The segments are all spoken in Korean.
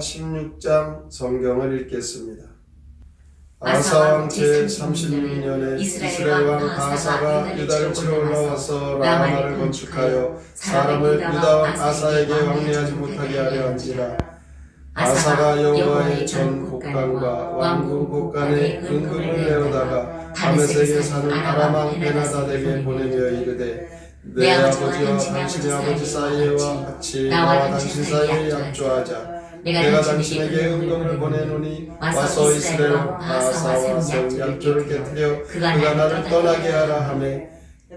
33번째 역대하 16장 성경을 읽겠습니다. 아사왕 제36년에 이스라엘 왕 바사가 유다를 치러 올라와서 라마를 건축하여 사람을 유다 왕 아사에게 왕래하지 못하게 하려 한지라 아사가 여호와의 전 곡간과 왕궁 곡간에 은금을 내어다가 다메섹에 사는 아람왕 베나다에게 보내며 이르되 내 아버지와 당신의 아버지 사이와 같이 나와 당신 사이에 약조하자. 내가 당신에게 은금을 보내노니 와서 이스라엘 바사와 세운 약조를 깨뜨려 그가 나를 떠나게 하라 하매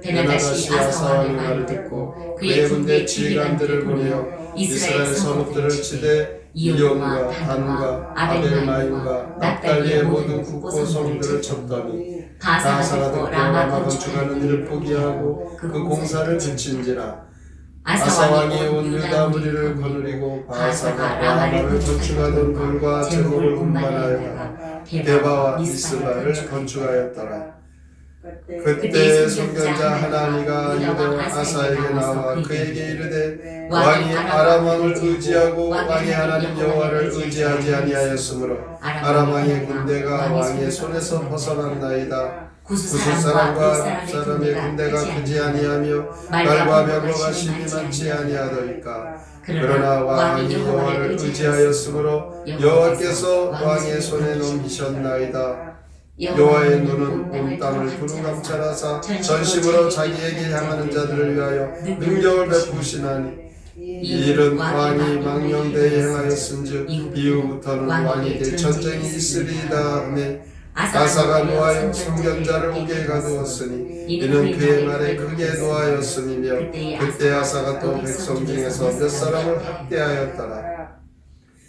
베나다시 아사왕의 말을 듣고 그의 군대 지휘관들을 보내어 이스라엘 성읍들을 치되 이온과 단과 아벨마임과 납달리의 모든 국고 성들을 쳤더니 바사가 듣고 라마 건축하는 일을 포기하고 그 공사를 그친지라. 아사왕이 온 유다 무리를 거느리고 바사가 라마를 건축하던 돌과 제목을 운반하여다가 게바와 미스바를 건축하였더라 그때 선견자 하나니가 유대 아사에게 나와 그에게 이르되 왕이 아람 왕을 의지하고 왕의 하나님 여호와를 의지하지 아니하였으므로 아람 왕의 군대가 왕의 손에서 벗어났나이다. 구스 사람과 그 사람의 군대가 크지 아니하며 말과 병거가 심히 많지 아니하더이까. 그러나 왕이 여호와를 의지하였으므로 여호와께서 왕의 손에 넘기셨나이다 여호와의 눈은 온 땅을 두루 감찰하사 전심으로 자기에게 향하는 자들을 위하여 능력을 베푸시나니. 이 일은 왕이 망령되이 행하였은즉 이후부터는 왕에게 전쟁이 있으리이다 하매 아사가 노하여 성견자를 오게 가두었으니 이는 그의 말에 크게 노하였음이며 그때 아사가 또 백성 중에서 몇 사람을 학대하였더라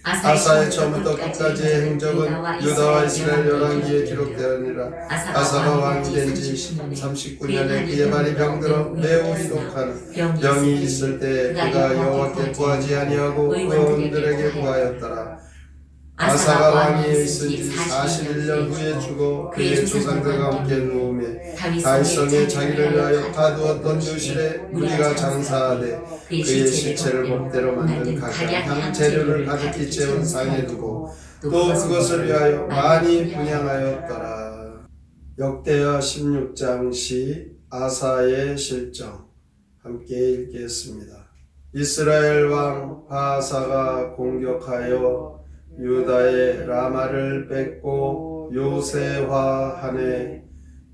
아사의 처음부터 끝까지의 행적은 유다와 이스라엘 열왕기에 기록되었느니라 아사가 왕이 된 지 39년에 그의 발이 병들어 매우 희독한 병이 있을 때 그가 여호와께 구하지 아니하고 의원들에게 구하였더라 아사가 왕위에 있은 지 41년 후에 죽어 그의 조상들과 함께 누우매 다윗성에 자기를 위하여 가두었던 요실에 무리가 장사하되 그의 시체를 법대로 만든 각양 향재료를 가득히 채운 상에 두고 또 그것을 위하여 많이 분양하였더라. 역대하 16장 시 아사의 실정 함께 읽겠습니다. 이스라엘 왕 바사가 공격하여 유다의 라마를 뺏고 요새화하네.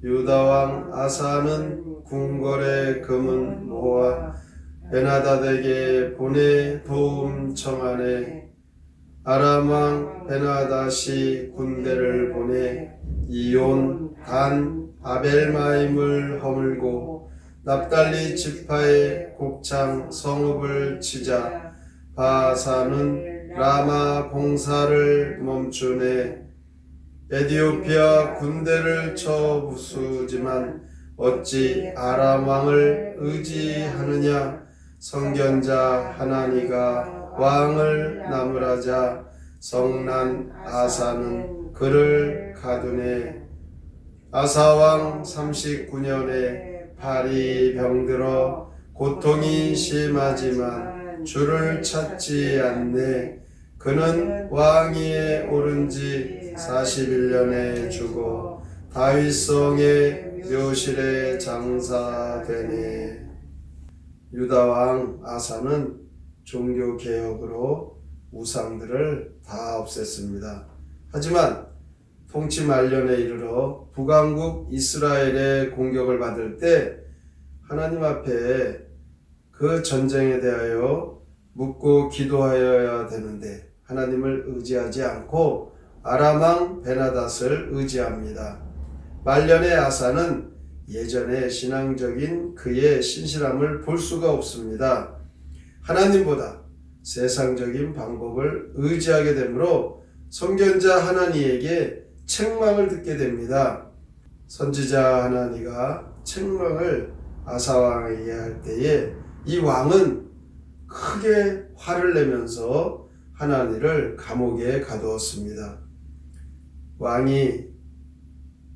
유다 왕 아사는 궁궐의 금은 모아 베나닷에게 보내 도움 청하네. 아람 왕 베나닷이 군대를 보내 이온 단 아벨마임을 허물고 납달리 지파의 곡창 성읍을 치자 바사는 라마 공사를 멈추네. 에디오피아 군대를 쳐 부수지만 어찌 아람 왕을 의지하느냐? 성견자 하나니가 왕을 나무라자 성난 아사는 그를 가두네. 아사 왕 39년에 팔이 병들어 고통이 심하지만 주를 찾지 않네 그는 왕위에 오른 지 41년에 죽어 다윗성의 묘실에 장사되네 유다 왕 아사는 종교 개혁으로 우상들을 다 없앴습니다. 하지만 통치 말년에 이르러 북왕국 이스라엘의 공격을 받을 때 하나님 앞에 그 전쟁에 대하여 묻고 기도하여야 되는데 하나님을 의지하지 않고 아람왕 베나닷을 의지합니다. 말년의 아사는 예전의 신앙적인 그의 신실함을 볼 수가 없습니다. 하나님보다 세상적인 방법을 의지하게 되므로 성견자 하나니에게 책망을 듣게 됩니다. 선지자 하나니가 책망을 아사왕에게 할 때에 이 왕은 크게 화를 내면서 하나니를 감옥에 가두었습니다. 왕이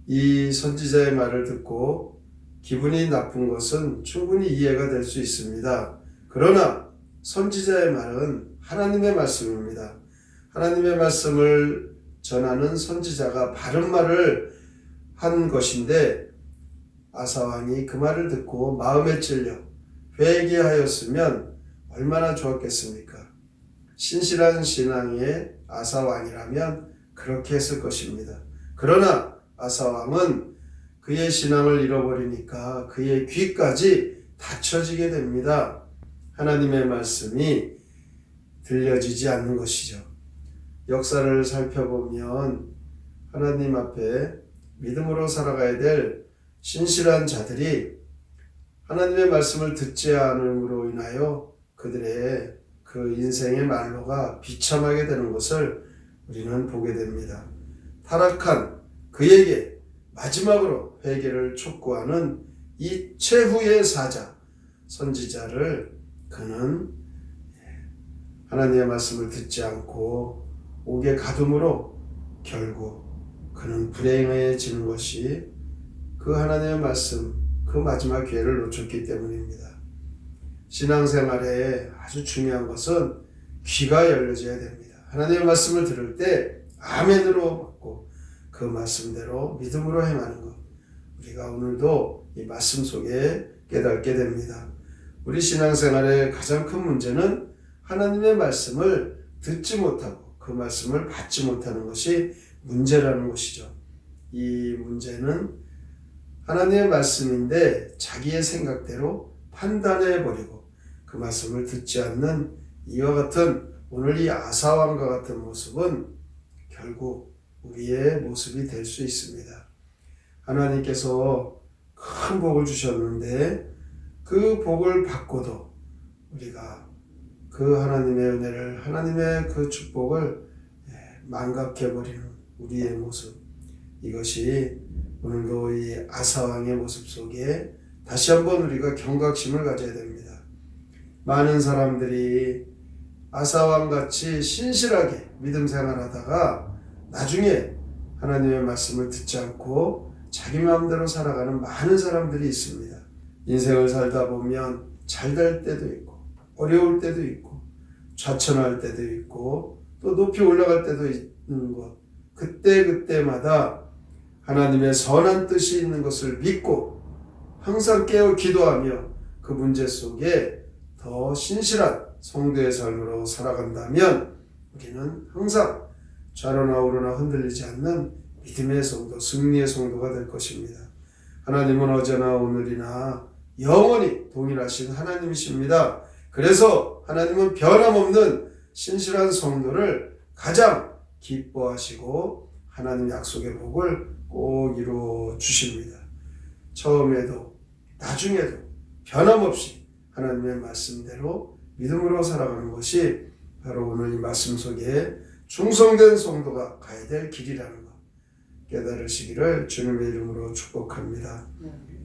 이 선지자의 말을 듣고 기분이 나쁜 것은 충분히 이해가 될 수 있습니다. 그러나 선지자의 말은 하나님의 말씀입니다. 하나님의 말씀을 전하는 선지자가 바른 말을 한 것인데 아사 왕이 그 말을 듣고 마음에 찔려 회개하였으면 얼마나 좋았겠습니까? 신실한 신앙의 아사 왕이라면 그렇게 했을 것입니다. 그러나 아사 왕은 그의 신앙을 잃어버리니까 그의 귀까지 닫혀지게 됩니다. 하나님의 말씀이 들려지지 않는 것이죠. 역사를 살펴보면 하나님 앞에 믿음으로 살아가야 될 신실한 자들이 하나님의 말씀을 듣지 않음으로 인하여 그들의 그 인생의 말로가 비참하게 되는 것을 우리는 보게 됩니다. 타락한 그에게 마지막으로 회개를 촉구하는 이 최후의 사자, 선지자를 그는 하나님의 말씀을 듣지 않고 옥에 가둠으로 결국 그는 불행해지는 것이 그 하나님의 말씀, 그 마지막 기회를 놓쳤기 때문입니다. 신앙생활에 아주 중요한 것은 귀가 열려져야 됩니다. 하나님의 말씀을 들을 때 아멘으로 받고 그 말씀대로 믿음으로 행하는 것. 우리가 오늘도 이 말씀 속에 깨닫게 됩니다. 우리 신앙생활의 가장 큰 문제는 하나님의 말씀을 듣지 못하고 그 말씀을 받지 못하는 것이 문제라는 것이죠. 이 문제는 하나님의 말씀인데 자기의 생각대로 판단해 버리고 그 말씀을 듣지 않는 이와 같은 오늘 이 아사왕과 같은 모습은 결국 우리의 모습이 될 수 있습니다. 하나님께서 큰 복을 주셨는데 그 복을 받고도 우리가 그 하나님의 은혜를 하나님의 그 축복을 망각해 버리는 우리의 모습 이것이 오늘도 이 아사왕의 모습 속에 다시 한번 우리가 경각심을 가져야 됩니다. 많은 사람들이 아사왕 같이 신실하게 믿음 생활하다가 나중에 하나님의 말씀을 듣지 않고 자기 마음대로 살아가는 많은 사람들이 있습니다. 인생을 살다 보면 잘 될 때도 있고 어려울 때도 있고 좌천할 때도 있고 또 높이 올라갈 때도 있는 것 그때 그때마다 하나님의 선한 뜻이 있는 것을 믿고 항상 깨어 기도하며 그 문제 속에 더 신실한 성도의 삶으로 살아간다면 우리는 항상 좌로나 우로나 흔들리지 않는 믿음의 성도, 승리의 성도가 될 것입니다. 하나님은 어제나 오늘이나 영원히 동일하신 하나님이십니다. 그래서 하나님은 변함없는 신실한 성도를 가장 기뻐하시고 하나님 약속의 복을 꼭 이루어 주십니다. 처음에도 나중에도 변함없이 하나님의 말씀대로 믿음으로 살아가는 것이 바로 오늘 이 말씀 속에 충성된 성도가 가야 될 길이라는 것 깨달으시기를 주님의 이름으로 축복합니다.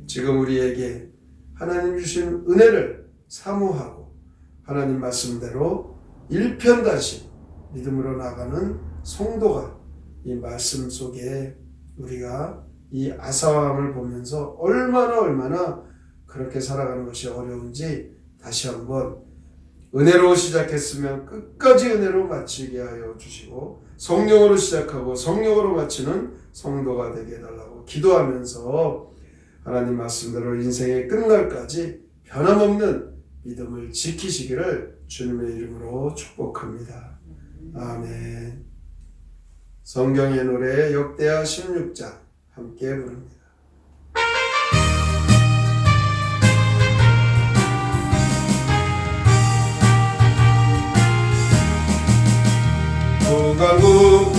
지금 우리에게 하나님 주신 은혜를 사모하고 하나님 말씀대로 일편단심 믿음으로 나가는 성도가 이 말씀 속에 우리가 이 아사함을 보면서 얼마나 얼마나 그렇게 살아가는 것이 어려운지 다시 한번 은혜로 시작했으면 끝까지 은혜로 마치게 하여 주시고 성령으로 시작하고 성령으로 마치는 성도가 되게 해달라고 기도하면서 하나님 말씀대로 인생의 끝날까지 변함없는 믿음을 지키시기를 주님의 이름으로 축복합니다. 아멘. 성경의 노래 역대하 16장 함께 부릅니다. 북왕국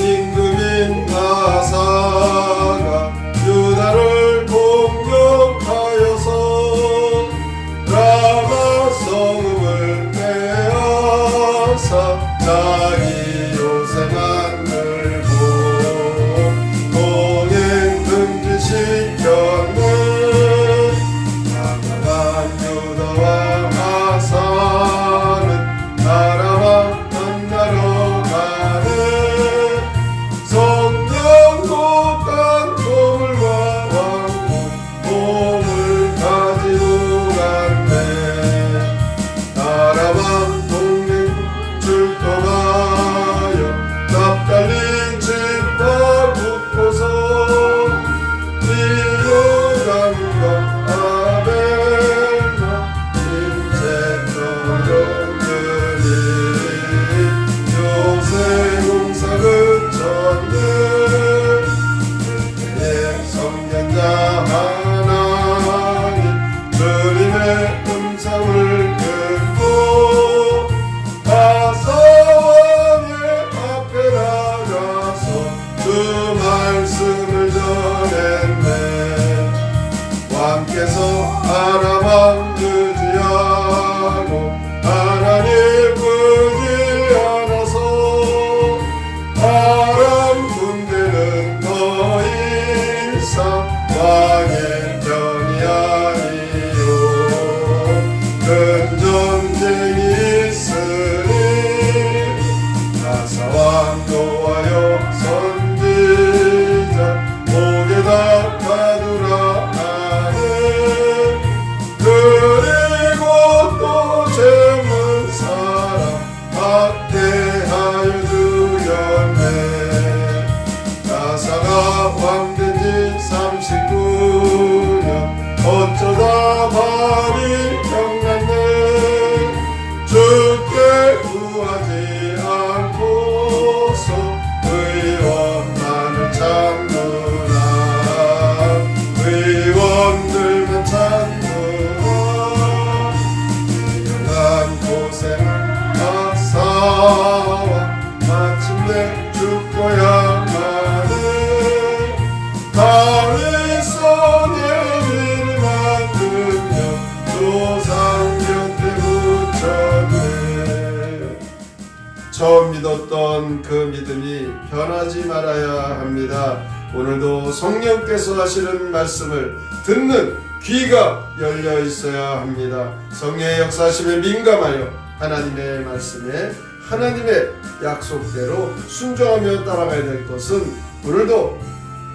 믿었던 그 믿음이 변하지 말아야 합니다. 오늘도 성령께서 하시는 말씀을 듣는 귀가 열려 있어야 합니다. 성령의 역사하심에 민감하여 하나님의 말씀에 하나님의 약속대로 순종하며 따라가야 될 것은 오늘도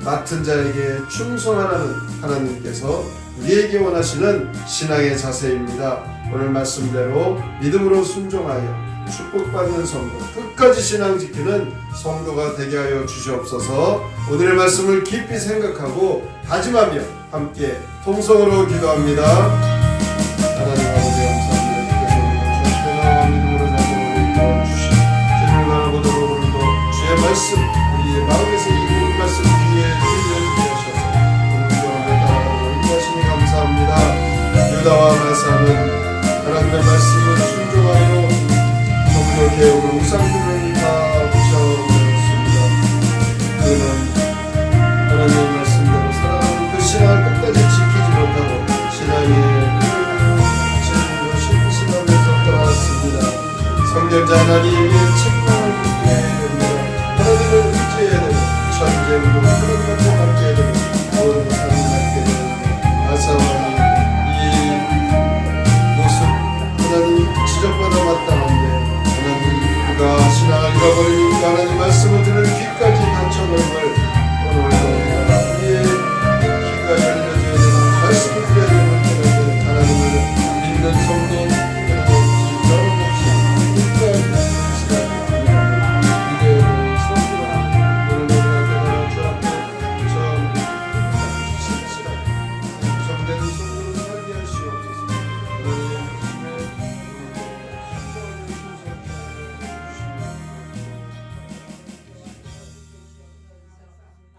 맡은 자에게 충성하라는 하나님께서 우리에게 원하시는 신앙의 자세입니다. 오늘 말씀대로 믿음으로 순종하여 축복받는 성도, 끝까지 신앙 지키는 성도가 되게 하여 주시옵소서. 오늘의 말씀을 깊이 생각하고 다짐하며 함께 통성으로 기도합니다. 하나님 아버지 감사합니다. 주시. 주님을 오늘도 주의 말씀 우리의 마음에서 이 말씀 귀에 들려주게 하셔서 오늘도 따라가고 인하시니 감사합니다. 유다와 마사는 그 전화기 위에 책꽂